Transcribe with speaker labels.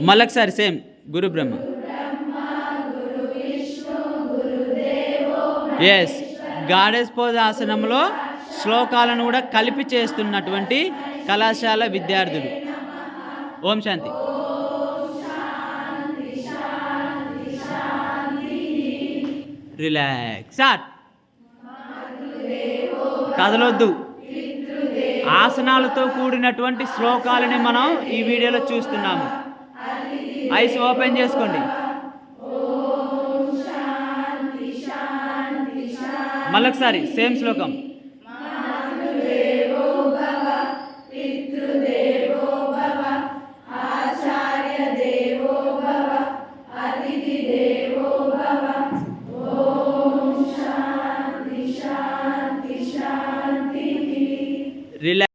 Speaker 1: మళ్ళొకసారి సేమ్ గురు బ్రహ్మ. ఎస్ గాడెస్ పోజ్ ఆసనంలో శ్లోకాలను కూడా కలిపి చేస్తున్నటువంటి కళాశాల విద్యార్థులు. ఓం శాంతి. Relax sir. కదలొద్దు. ఆసనాలతో కూడినటువంటి శ్లోకాలని మనం ఈ వీడియోలో చూస్తున్నాము. ఐస్ ఓపెన్ చేసుకోండి. మళ్ళొకసారి సేమ్ శ్లోకం. relax.